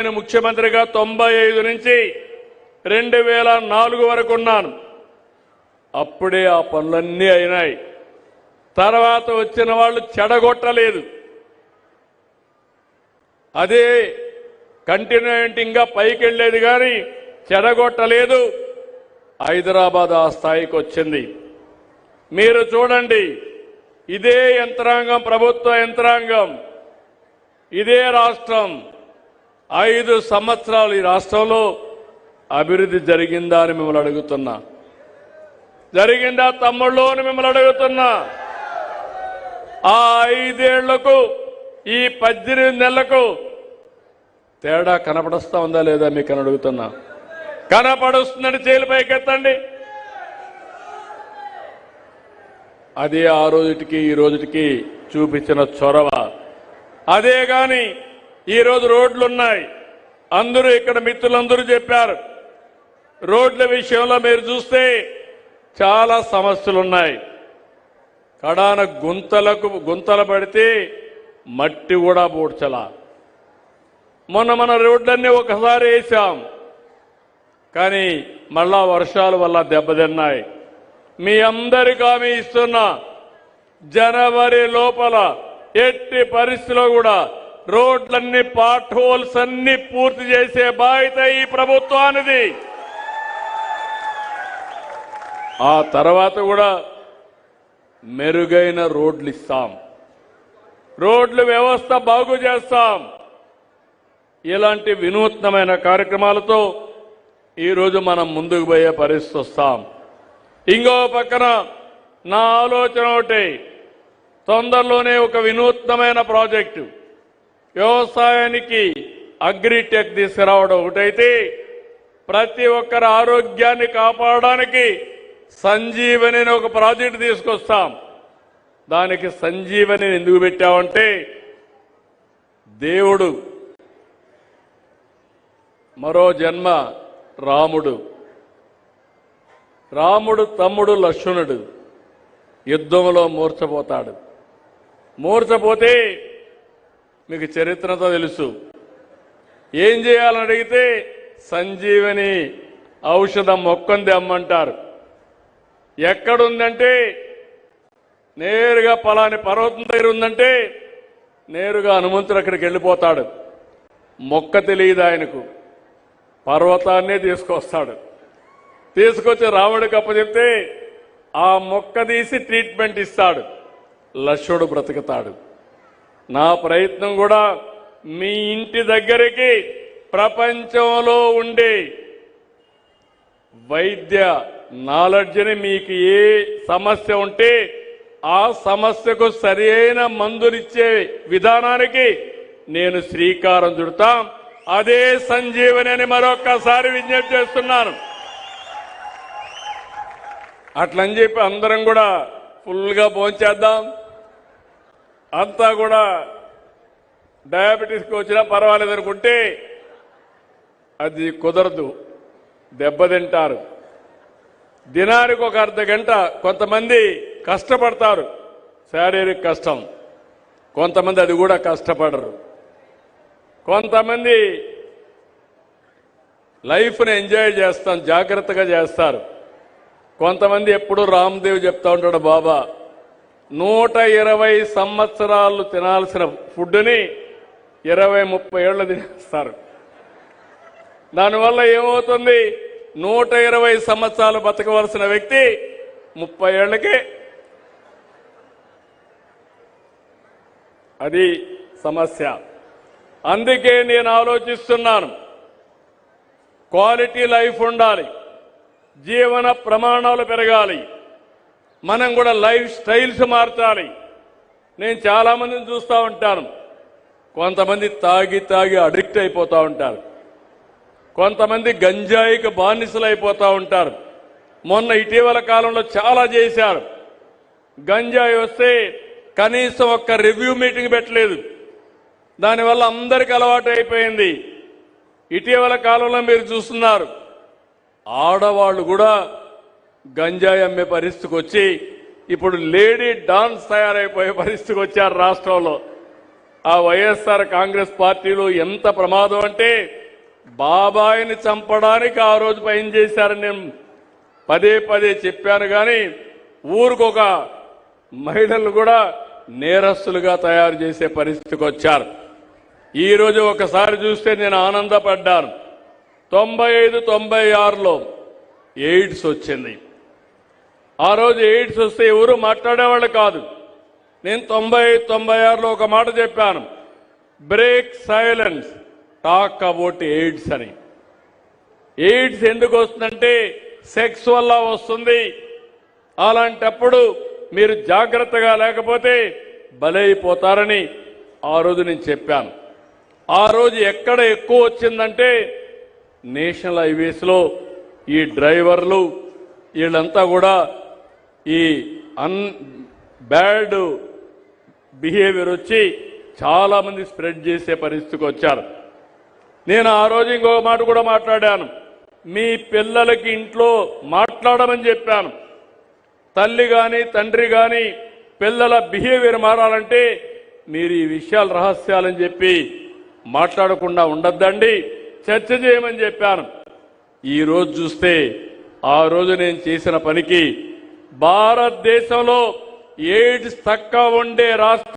నేను ముఖ్యమంత్రిగా తొంభై ఐదు నుంచి రెండు వేల నాలుగు వరకు ఉన్నాను. అప్పుడే ఆ పనులన్నీ అయినాయి. తర్వాత వచ్చిన వాళ్ళు చెడగొట్టలేదు. అదే కంటిన్యూటింగ్గా పైకి వెళ్ళేది కానీ చెడగొట్టలేదు. హైదరాబాద్ ఆ స్థాయికి వచ్చింది. మీరు చూడండి ఇదే యంత్రాంగం ప్రభుత్వ యంత్రాంగం ఇదే రాష్ట్రం. ఐదు సంవత్సరాలు ఈ రాష్ట్రంలో అభివృద్ధి జరిగిందా అని మిమ్మల్ని అడుగుతున్నా. జరిగిందా తమ్ముళ్ళు అని మిమ్మల్ని అడుగుతున్నా. ఆ ఐదేళ్ళకు ఈ పద్దెనిమిది నెలలకు తేడా కనపడుస్తా ఉందా లేదా మీకు అని అడుగుతున్నా. కనపడుస్తుందని చేలు పైకెత్తండి. అదే ఆ రోజుటికి ఈ రోజుటికి చూపించిన చొరవ. అదే కానీ ఈరోజు రోడ్లు ఉన్నాయి. అందరూ ఇక్కడ మిత్రులందరూ చెప్పారు. రోడ్ల విషయంలో మీరు చూస్తే చాలా సమస్యలు ఉన్నాయి కడాన గుంతలకు గుంతలు పడితే మట్టి కూడా పూడ్చలా. మొన్న మన రోడ్లన్నీ ఒకసారి వేసాం. కానీ మళ్ళా వర్షాల వల్ల దెబ్బతిన్నాయి. మీ అందరికీ హామీ ఇస్తున్నా జనవరి లోపల ఎట్టి పరిస్థితిలో కూడా రోడ్లన్నీ పాట్ హోల్స్ అన్ని పూర్తి చేసే బాధ్యత ఈ ప్రభుత్వానిది. ఆ తర్వాత కూడా మెరుగైన రోడ్లు ఇస్తాం. రోడ్ల వ్యవస్థ బాగు చేస్తాం. ఇలాంటి వినూత్నమైన కార్యక్రమాలతో ఈరోజు మనం ముందుకు పోయే పరిస్థితి వస్తాం. ఇంకో పక్కన నా ఆలోచన ఒకటి. తొందరలోనే ఒక వినూత్నమైన ప్రాజెక్టు. వ్యవసాయానికి అగ్రిటెక్ తీసుకురావడం ఒకటైతే ప్రతి ఒక్కరి ఆరోగ్యాన్ని కాపాడడానికి సంజీవని ఒక ప్రాజెక్టు తీసుకొస్తాం. దానికి సంజీవని ఎందుకు పెట్టామంటే దేవుడు మరో జన్మ రాముడు. రాముడు తమ్ముడు లక్ష్మణుడు. యుద్ధంలో మూర్చపోతాడు. మూర్చపోతే మీకు చరిత్రతో తెలుసు. ఏం చేయాలని అడిగితే సంజీవని ఔషధం మొక్కంది అమ్మంటారు. ఎక్కడుందంటే నేరుగా పలాని పర్వతం దగ్గర ఉందంటే నేరుగా హనుమంతుడు అక్కడికి వెళ్ళిపోతాడు. మొక్క తెలియదు ఆయనకు. పర్వతాన్నే తీసుకొస్తాడు. తీసుకొచ్చి రాముడికి అప్పచెప్తే ఆ మొక్క తీసి ట్రీట్మెంట్ ఇస్తాడు. లక్ష్యుడు బ్రతుకుతాడు. నా ప్రయత్నం కూడా మీ ఇంటి దగ్గరికి ప్రపంచంలో ఉండే వైద్య నాలెడ్జ్ని మీకు ఏ సమస్య ఉంటే ఆ సమస్యకు సరి అయిన మందునిచ్చే విధానానికి నేను శ్రీకారం చుడతా. అదే సంజీవని అని మరొక్కసారి విజ్ఞప్తి చేస్తున్నాను. అట్లని చెప్పి అందరం కూడా ఫుల్గా భోంచేద్దాం. అంతా కూడా డయాబెటీస్కి వచ్చినా పర్వాలేదు అనుకుంటే అది కుదరదు. దెబ్బతింటారు. దినానికి ఒక అర్ధ గంట కొంతమంది కష్టపడతారు. శారీరక కష్టం. కొంతమంది అది కూడా కష్టపడరు. కొంతమంది లైఫ్ని ఎంజాయ్ చేస్తాం జాగ్రత్తగా చేస్తారు. కొంతమంది ఎప్పుడు రామ్దేవ్ చెప్తా ఉంటాడు బాబా నూట ఇరవై సంవత్సరాలు తినాల్సిన ఫుడ్ని ఇరవై ముప్పై ఏళ్ళు తినేస్తారు. దానివల్ల ఏమవుతుంది? నూట ఇరవై సంవత్సరాలు బతకవలసిన వ్యక్తి ముప్పై ఏళ్ళకే అది సమస్య. అందుకే నేను ఆలోచిస్తున్నాను క్వాలిటీ లైఫ్ ఉండాలి జీవన ప్రమాణాలు పెరగాలి. మనం కూడా లైఫ్ స్టైల్స్ మార్చాలి. నేను చాలామందిని చూస్తూ ఉంటాను. కొంతమంది తాగి తాగి అడిక్ట్ అయిపోతూ ఉంటారు. కొంతమంది గంజాయికి బానిసలు అయిపోతూ ఉంటారు. మొన్న ఇటీవల కాలంలో చాలా చేశారు. గంజాయి వస్తే కనీసం ఒక్క రివ్యూ మీటింగ్ పెట్టలేదు. దానివల్ల అందరికి అలవాటు అయిపోయింది. ఇటీవల కాలంలో మీరు చూస్తున్నారు. ఆడవాళ్ళు కూడా గంజాయి అమ్మే పరిస్థితికి వచ్చి ఇప్పుడు లేడీ డాన్స్ తయారైపోయే పరిస్థితికి వచ్చారు రాష్ట్రంలో. ఆ వైఎస్ఆర్ కాంగ్రెస్ పార్టీలో ఎంత ప్రమాదం అంటే బాబాయిని చంపడానికి ఆ రోజు పైన చేశారని నేను పదే పదే చెప్పాను కానీ ఊరికొక మహిళలు కూడా నేరస్తులుగా తయారు చేసే పరిస్థితికి వచ్చారు. ఈరోజు ఒకసారి చూస్తే నేను ఆనందపడ్డాను. తొంభై ఐదు తొంభై ఆరులో ఎయిడ్స్ వచ్చింది. ఆ రోజు ఎయిడ్స్ వస్తే ఎవరు మాట్లాడేవాళ్ళు కాదు. నేను తొంభై తొంభై ఆరులో ఒక మాట చెప్పాను. Break silence talk about AIDS అని. ఎయిడ్స్ ఎందుకు వస్తుందంటే సెక్స్ వల్ల వస్తుంది. అలాంటప్పుడు మీరు జాగ్రత్తగా లేకపోతే బలైపోతారని ఆ రోజు నేను చెప్పాను. ఆ రోజు ఎక్కడ ఎక్కువ వచ్చిందంటే నేషనల్ హైవేస్లో ఈ డ్రైవర్లు వీళ్ళంతా కూడా ఈ అన్ బ్యాడ్ బిహేవియర్ వచ్చి చాలామంది స్ప్రెడ్ చేసే పరిస్థితికి వచ్చారు. నేను ఆ రోజు ఇంకొక మాట కూడా మాట్లాడాను. మీ పిల్లలకి ఇంట్లో మాట్లాడమని చెప్పాను. తల్లి కానీ తండ్రి కానీ పిల్లల బిహేవియర్ మారాలంటే మీరు ఈ విషయాలు రహస్యాలని చెప్పి మాట్లాడకుండా ఉండద్దండి. చర్చ చేయమని చెప్పాను. ఈ రోజు చూస్తే ఆ రోజు నేను చేసిన పనికి భారతదేశంలో ఎయిడ్స్ తక్కువ ఉండే రాష్ట్రం